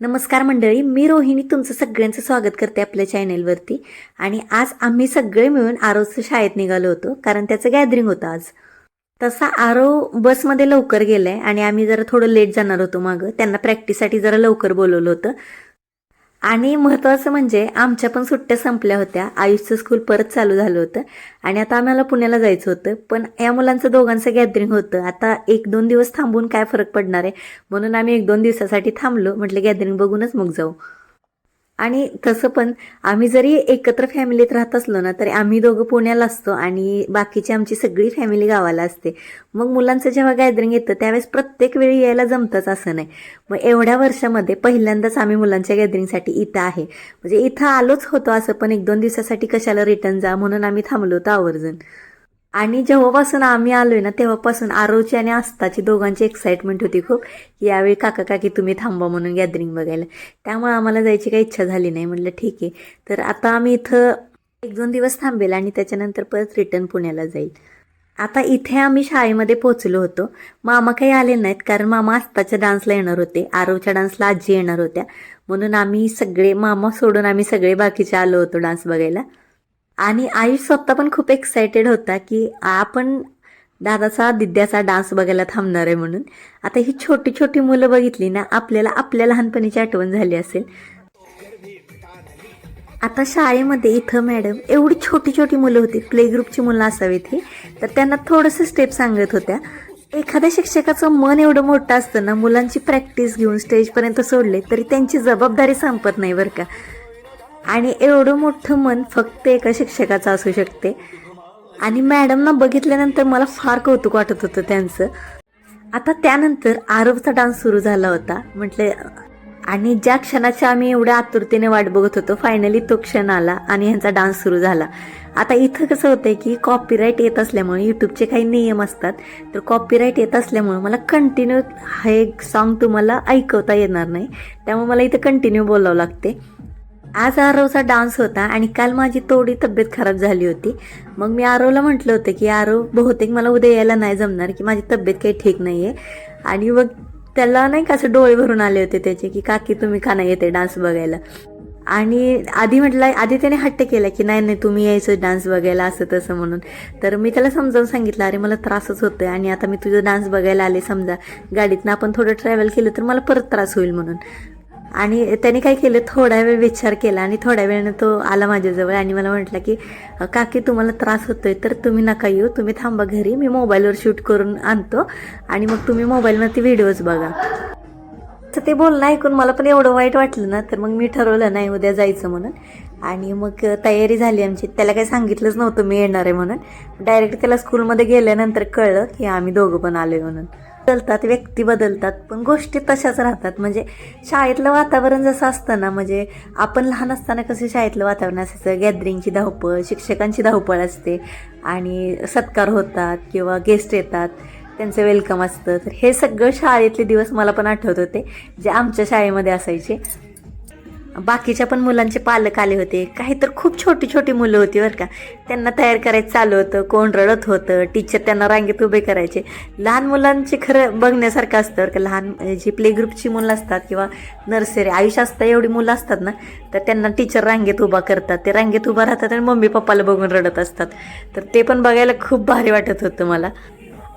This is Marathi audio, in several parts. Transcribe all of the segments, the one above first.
नमस्कार मंडळी मी रोहिणी तुमचं सगळ्यांचं स्वागत करते आपल्या चॅनेलवरती. आणि आज आम्ही सगळे मिळून आरोचं शाळेत निघालो होतो कारण त्याचं गॅदरिंग होतं आज. तसा आरो बसमध्ये लवकर गेलाय आणि आम्ही जरा थोडं लेट जाणार होतो मागं. त्यांना प्रॅक्टिससाठी जरा लवकर बोलवलं होतं. आणि महत्त्वाचं म्हणजे आमच्या पण सुट्ट्या संपल्या होत्या. आयुषचं स्कूल परत चालू झालं होतं. आणि आता आम्हाला पुण्याला जायचं होतं. पण या मुलांचं दोघांचं गॅदरिंग होतं. आता एक दोन दिवस थांबून काय फरक पडणार आहे? म्हणून आम्ही एक दोन दिवसासाठी थांबलो. म्हटलं गॅदरिंग बघूनच मग जाऊ. आणि तसं पण आम्ही जरी एकत्र फॅमिलीत राहत असलो ना तरी आम्ही दोघं पुण्याला असतो आणि बाकीची आमची सगळी फॅमिली गावाला असते. मग मुलांचं जेव्हा गॅदरिंग येतं त्यावेळेस प्रत्येक वेळी यायला जमतंच असं नाही. मग एवढ्या वर्षामध्ये पहिल्यांदाच आम्ही मुलांच्या गॅदरिंगसाठी इथं आहे. म्हणजे इथं आलोच होतो असं पण एक दोन दिवसासाठी कशाला रिटर्न जा म्हणून आम्ही थांबलो होतो आवर्जून. आणि जेव्हापासून आम्ही आलोय ना तेव्हापासून आरोची आणि आस्ताची दोघांची एक्साइटमेंट होती खूप. की यावेळी काका काकी तुम्ही थांबा म्हणून गॅदरिंग बघायला. त्यामुळे आम्हाला जायची काही इच्छा झाली नाही. म्हटलं ठीक आहे. तर आता आम्ही इथं एक दोन दिवस थांबेल आणि त्याच्यानंतर परत रिटर्न पुण्याला जाईल. आता इथे आम्ही शाळेमध्ये पोहोचलो होतो. मामा काही आले नाहीत कारण मामा आस्ताच्या डान्सला येणार होते. आरोच्या डान्सला आजी येणार होत्या. म्हणून आम्ही सगळे मामा सोडून आम्ही सगळे बाकीचे आलो होतो डान्स बघायला. आणि आई स्वतः पण खूप एक्सायटेड होता की आपण दादाचा दिद्याचा डान्स बघायला थांबणार आहे म्हणून. आता ही छोटी छोटी मुलं बघितली ना आपल्याला आपल्या लहानपणीची आठवण झाली असेल. आता शाळेमध्ये इथं मॅडम एवढी छोटी छोटी मुलं होती. प्ले ग्रुपची मुलं असावीत ही. तर त्यांना थोडंसं स्टेप सांगत होत्या. एखाद्या शिक्षकाचं मन एवढं मोठं असतं ना मुलांची प्रॅक्टिस घेऊन स्टेजपर्यंत सोडले तरी त्यांची जबाबदारी संपत नाही बरं का. आणि एवढं मोठं मन फक्त एका शिक्षकाचं असू शकते. आणि मॅडमना बघितल्यानंतर मला फार कौतुक वाटत होतं त्यांचं. आता त्यानंतर आरवचा डान्स सुरू झाला होता. म्हटलं आणि ज्या क्षणाची आम्ही एवढ्या आतुरतेने वाट बघत होतो फायनली तो क्षण आला आणि ह्यांचा डान्स सुरू झाला. आता इथं कसं होतंय की कॉपीराईट येत असल्यामुळे यूट्यूबचे काही नियम असतात. तर कॉपीराईट येत असल्यामुळे मला कंटिन्यू हे सॉन्ग तुम्हाला ऐकवता येणार नाही. त्यामुळे मला इथं कंटिन्यू बोलावं लागते आज आरवचा डान्स होता आणि काल माझी थोडी तब्येत खराब झाली होती. मग मी आरवला म्हटलं होतं की आरव बहुतेक मला उद्या यायला नाही जमणार की माझी तब्येत काही ठीक नाही आहे आणि मग त्याला नाही का असं डोळे भरून आले होते त्याचे की काकी तुम्ही का नाही येते डान्स बघायला? आणि आधी म्हटलं आधी त्याने हट्ट केला की नाही नाही तुम्ही यायचं डान्स बघायला असं तसं म्हणून. तर मी त्याला समजावून सांगितलं अरे मला त्रासच होतो आहे आणि आता मी तुझं डान्स बघायला आले समजा गाडीतनं आपण थोडं ट्रॅव्हल केलं तर मला परत त्रास होईल म्हणून. आणि त्याने काय केलं? थोडा वेळ विचार केला आणि थोड्या वेळानं तो आला माझ्याजवळ आणि मला म्हटला की काकी तुम्हाला त्रास होतोय तर तुम्ही नका येऊ. तुम्ही थांबा घरी. मी मोबाईलवर शूट करून आणतो आणि मग तुम्ही मोबाईलवरती व्हिडिओज बघा. तर ते बोलणं ऐकून मला पण एवढं वाईट वाटलं ना तर मग मी ठरवलं नाही उद्या जायचं म्हणून. आणि मग तयारी झाली आमची. त्याला काही सांगितलंच नव्हतं मी येणार आहे म्हणून. डायरेक्ट त्याला स्कूलमध्ये गेल्यानंतर कळलं की आम्ही दोघं पण आलोय म्हणून. बदलतात व्यक्ती बदलतात पण गोष्टी तशाच राहतात. म्हणजे शाळेतलं वातावरण जसं असतं ना म्हणजे आपण लहान असताना कसं शाळेतलं वातावरण असायचं. गॅदरिंगची धावपळ शिक्षकांची धावपळ असते आणि सत्कार होतात किंवा गेस्ट येतात त्यांचं वेलकम असतं. तर हे सगळं शाळेतले दिवस मला पण आठवत होते जे आमच्या शाळेमध्ये असायचे. बाकीच्या पण मुलांचे पालक आले होते. काही तर खूप छोटी छोटी मुलं होती बरं का. त्यांना तयार करायचं चालू होतं कोण रडत होतं टीचर त्यांना रांगेत उभे करायचे. लहान मुलांचे खरं बघण्यासारखं असतं बरं का. लहान जी प्ले ग्रुपची मुलं असतात किंवा नर्सरी आयुष्य असतं एवढी मुलं असतात ना तर त्यांना टीचर रांगेत उभा करतात. ते रांगेत उभा राहतात आणि मम्मी पप्पाला बघून रडत असतात. तर ते पण बघायला खूप भारी वाटत होतं मला.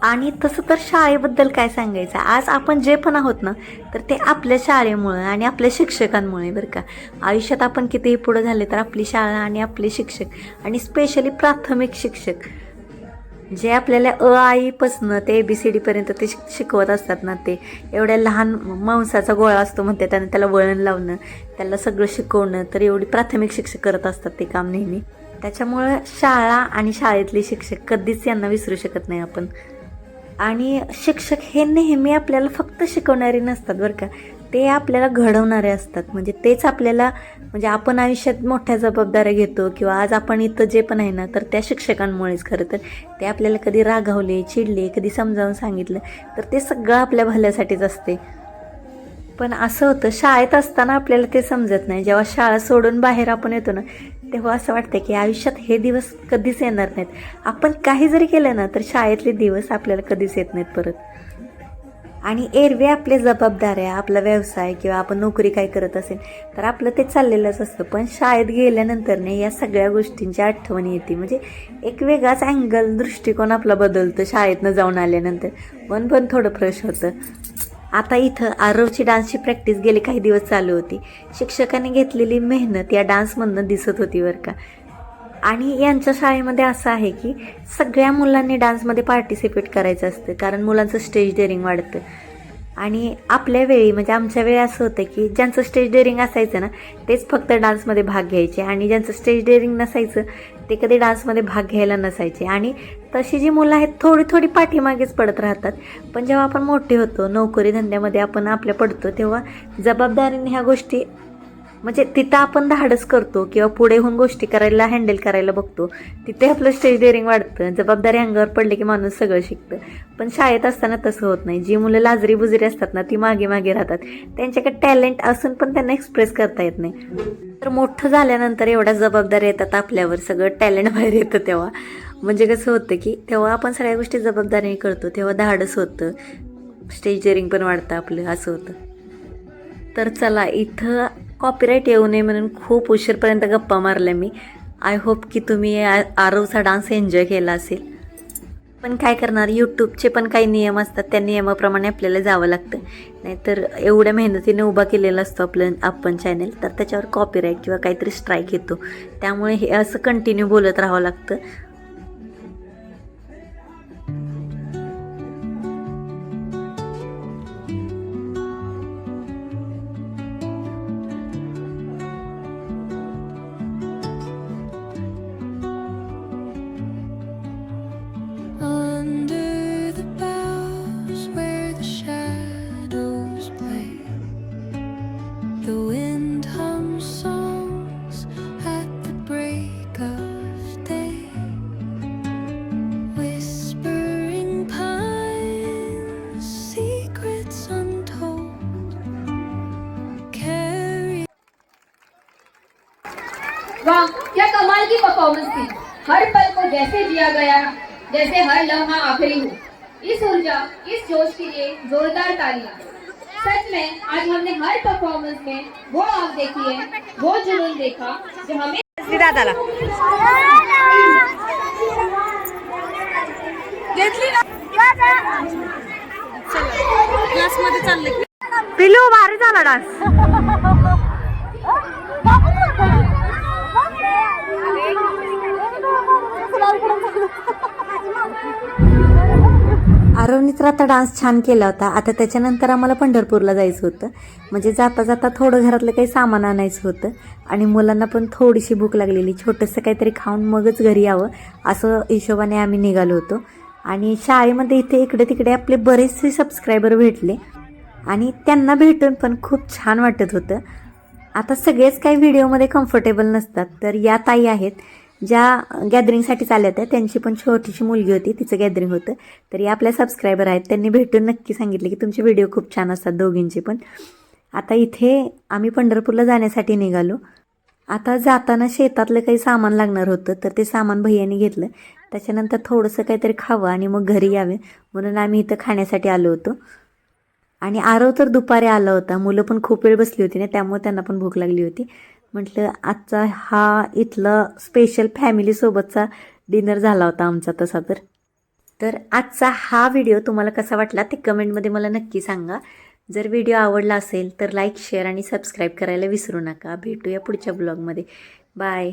आणि तसं तर शाळेबद्दल काय सांगायचं? आज आपण जे पण आहोत ना तर ते आपल्या शाळेमुळं आणि आपल्या शिक्षकांमुळे बरं का. आयुष्यात आपण कितीही पुढं झाले तर आपली शाळा आणि आपले शिक्षक आणि स्पेशली प्राथमिक शिक्षक जे आपल्याला अ आईपासनं ते ए बी सी डीपर्यंत ते शिक शिकवत असतात ना ते. एवढ्या लहान मांसाचा गोळा असतो म्हणते त्यानं त्याला वळण लावणं त्याला सगळं शिकवणं तर एवढी प्राथमिक शिक्षक करत असतात ते काम नेहमी. त्याच्यामुळं शाळा आणि शाळेतले शिक्षक कधीच यांना विसरू शकत नाही आपण. आणि शिक्षक हे नेहमी आपल्याला फक्त शिकवणारे नसतात बरं का. ते आपल्याला घडवणारे असतात. म्हणजे तेच आपल्याला म्हणजे आपण आयुष्यात मोठ्या जबाबदाऱ्या घेतो किंवा आज आपण इथं जे पण आहे ना तर त्या शिक्षकांमुळेच खरं तर ते आपल्याला कधी रागावले चिडले कधी समजावून सांगितलं तर ते सगळं आपल्या भल्यासाठीच असते. पण असं होतं शाळेत असताना आपल्याला ते समजत नाही. जेव्हा शाळा सोडून बाहेर आपण येतो ना तेव्हा असं वाटतं की आयुष्यात हे दिवस कधीच येणार नाहीत. आपण काही जरी केलं ना तर शाळेतले दिवस आपल्याला कधीच येत नाहीत परत. आणि एरवी आपले जबाबदार आहे आपला व्यवसाय किंवा आपण नोकरी काय करत असेल तर आपलं ते चाललेलंच असतं. पण शाळेत गेल्यानंतर या सगळ्या गोष्टींची आठवण येते. म्हणजे एक वेगळाच अँगल दृष्टिकोन आपला बदलतो शाळेतनं जाऊन आल्यानंतर. मन पण थोडं फ्रेश होतं. आता इथं आरवची डान्सची प्रॅक्टिस गेली काही दिवस चालू होती. शिक्षकाने घेतलेली मेहनत या डान्समधनं दिसत होती बरं का. आणि यांच्या शाळेमध्ये असं आहे की सगळ्या मुलांनी डान्समध्ये पार्टिसिपेट करायचं असतं कारण मुलांचं स्टेज डेअरिंग वाढतं. आणि आपल्या वेळी म्हणजे आमच्या वेळी असं होतं की ज्यांचं स्टेज डेअरिंग असायचं ना तेच फक्त डान्समध्ये भाग घ्यायचे. आणि ज्यांचं स्टेज डेअरिंग नसायचं ते कधी डान्समध्ये भाग घ्यायला नसायचे. आणि तशी जी मुलं आहेत थोडी थोडी पाठीमागेच पडत राहतात. पण जेव्हा आपण मोठे होतो नोकरी धंद्यामध्ये आपण आपल्या पडतो तेव्हा जबाबदारीने ह्या गोष्टी म्हणजे तिथं आपण धाडस करतो किंवा पुढे होऊन गोष्टी करायला हँडल करायला बघतो. तिथे आपलं स्टेज डेअरिंग वाढतं जबाबदारी अंगावर पडली की माणूस सगळं शिकतं. पण शाळेत असताना तसं होत नाही. जी मुलं लाजरी बुजरी असतात ना ती मागे मागे राहतात. त्यांच्याकडे टॅलेंट असून पण त्यांना एक्सप्रेस करता येत नाही. तर मोठं झाल्यानंतर एवढ्या जबाबदाऱ्या येतात आपल्यावर. सगळं टॅलेंट बाहेर येतं तेव्हा. म्हणजे कसं होतं की तेव्हा आपण सगळ्या गोष्टी जबाबदारीने करतो तेव्हा धाडस होतं. स्टेज डेअरिंग पण वाढतं आपलं असं होतं. तर चला इथं कॉपीराईट येऊ नये म्हणून खूप उशीरपर्यंत गप्पा मारल्या मी. आय होप की तुम्ही आरवचा डान्स एन्जॉय केला असेल. पण काय करणार यूट्यूबचे पण काही नियम असतात त्या नियमाप्रमाणे आपल्याला जावं लागतं. नाहीतर एवढ्या मेहनतीने उभा केलेला असतो आपलं आपण चॅनल तर त्याच्यावर कॉपीराईट किंवा काहीतरी स्ट्राईक येतो. त्यामुळे हे असं कंटिन्यू बोलत राहावं लागतं. परफॉर्मेंस थी हर पल को जैसे जिया गया जैसे हर लम्हा आखिरी हो। इस ऊर्जा इस जोश के लिए जोरदार तालियाँ। सच में आज हमने हर परफॉर्मेंस में वो आग देखी है वो जुनून देखा जो हमें दादाला पिलू भारी झाला डान्स. आरवनी तर आता डान्स छान केला होता. आता त्याच्यानंतर आम्हाला पंढरपूरला जायचं होतं. म्हणजे जाता जाता थोडं घरातलं काही सामान आणायचं होतं. आणि मुलांना पण थोडीशी भूक लागलेली. छोटंसं काहीतरी खाऊन मगच घरी यावं असं हिशोबाने आम्ही निघालो होतो. आणि शाळेमध्ये इथे इकडे तिकडे आपले बरेचसे सबस्क्रायबर भेटले. आणि त्यांना भेटून पण खूप छान वाटत होतं. आता सगळेच काही व्हिडिओमध्ये कम्फर्टेबल नसतात. तर या ताई आहेत. ज्या गॅदरिंगसाठी चालल्या होत्या त्यांची पण छोटीशी मुलगी होती तिचं गॅदरिंग होतं. तरी आपल्या सबस्क्रायबर आहेत त्यांनी भेटून नक्की सांगितले की तुमचे व्हिडिओ खूप छान असतात दोघींचे पण. आता इथे आम्ही पंढरपूरला जाण्यासाठी निघालो. आता जाताना शेतातलं काही सामान लागणार होतं तर ते सामान भैयाने घेतलं. त्याच्यानंतर थोडंसं काहीतरी खावं आणि मग घरी यावे. म्हणून आम्ही इथं खाण्यासाठी आलो होतो. आणि आरव तर दुपारी आला होता. मुलं पण खूप वेळ बसली होती ना त्यामुळे त्यांना पण भूक लागली होती. म्हटलं आजचा हा इथला स्पेशल फॅमिलीसोबतचा डिनर झाला होता आमचा तसा तर. तर आजचा हा व्हिडिओ तुम्हाला कसा वाटला ते कमेंटमध्ये मला नक्की सांगा. जर व्हिडिओ आवडला असेल तर लाईक शेअर आणि सबस्क्राईब करायला विसरू नका. भेटूया पुढच्या ब्लॉगमध्ये बाय